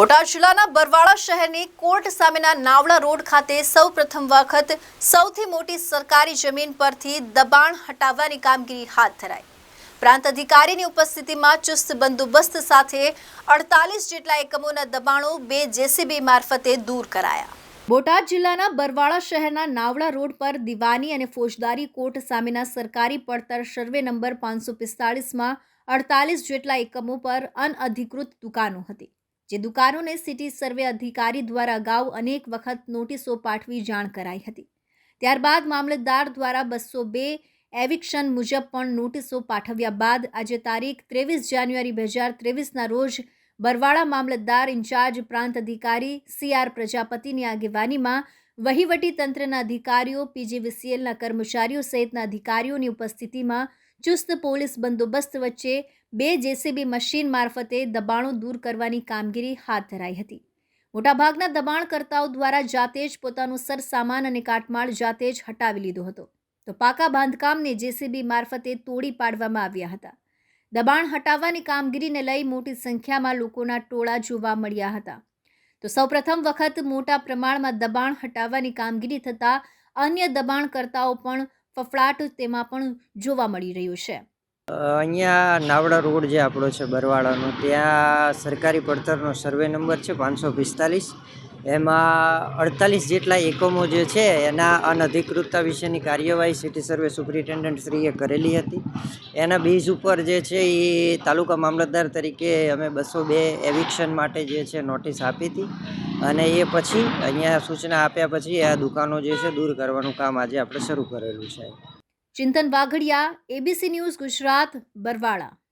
બોટાદ જિલ્લાના બરવાળા શહેરની કોર્ટ સામેના નાવડા રોડ ખાતે સૌ પ્રથમ વખત સૌથી મોટી સરકારી જમીન પરથી દબાણ હટાવવાની કામગીરી હાથ ધરાઈ. પ્રાંત અધિકારીની ઉપસ્થિતિમાં ચુસ્ત બંદોબસ્ત સાથે અડતાલીસ જેટલા એકમોના દબાણો બે જેસીબી મારફતે દૂર કરાયા. બોટાદ જિલ્લાના બરવાળા શહેરના નાવડા રોડ પર દિવાની અને ફોજદારી કોર્ટ સામેના સરકારી પડતર સર્વે નંબર પાંચસો પિસ્તાળીસમાં અડતાલીસ જેટલા એકમો પર અનઅધિકૃત દુકાનો હતી. જે દુકાનોને સિટી સર્વે અધિકારી દ્વારા અગાઉ અનેક વખત નોટિસો પાઠવી જાણ કરાઈ હતી. ત્યારબાદ મામલતદાર દ્વારા બસો બે એવિક્શન મુજબ પણ નોટિસો પાઠવ્યા બાદ આજે તારીખ ત્રેવીસ જાન્યુઆરી બે હજાર ત્રેવીસના રોજ બરવાળા મામલતદાર ઇન્ચાર્જ પ્રાંત અધિકારી સી આર પ્રજાપતિની આગેવાનીમાં વહીવટી તંત્રના અધિકારીઓ પીજીવીસીએલના કર્મચારીઓ સહિતના અધિકારીઓની ઉપસ્થિતિમાં ચુસ્ત પોલીસ બંદોબસ્ત વચ્ચે બે જેસીબી મશીન મારફતે દબાણો દૂર કરવાની કામગીરી હાથ ધરાઈ હતી. મોટાભાગના દબાણકર્તાઓ દ્વારા જાતે જ પોતાનું સરસામાન અને કાટમાળ જાતે જ હટાવી લીધો હતો. તો પાકા બાંધકામને જેસીબી મારફતે તોડી પાડવામાં આવ્યા હતા. દબાણ હટાવવાની કામગીરીને લઈ મોટી સંખ્યામાં લોકોના ટોળા જોવા મળ્યા હતા. તો સૌપ્રથમ વખત મોટા પ્રમાણમાં દબાણ હટાવવાની કામગીરી થતાં અન્ય દબાણકર્તાઓ પણ ફફડાટ તેમાં પણ જોવા મળી રહ્યું છે. અહીંયા નાવડા રોડ જે આપણો છે બરવાળાનો, ત્યાં સરકારી પડતરનો સર્વે નંબર છે પાંચસો પિસ્તાલીસ. એમાં અડતાલીસ જેટલા એકમો જે છે એના અનધિકૃતતા વિશેની કાર્યવાહી સિટી સર્વે સુપ્રિન્ટેન્ડન્ટ શ્રીએ કરેલી હતી. એના બેઝ ઉપર જે છે એ તાલુકા મામલતદાર તરીકે અમે બસો બે એવિક્શન માટે જે છે નોટિસ આપી હતી. અને એ પછી અહીંયા સૂચના આપ્યા પછી આ દુકાનો જે છે દૂર કરવાનું કામ આજે આપણે શરૂ કરેલું છે. Chintan Vaghadiya ABC news Gujarat, Barwala.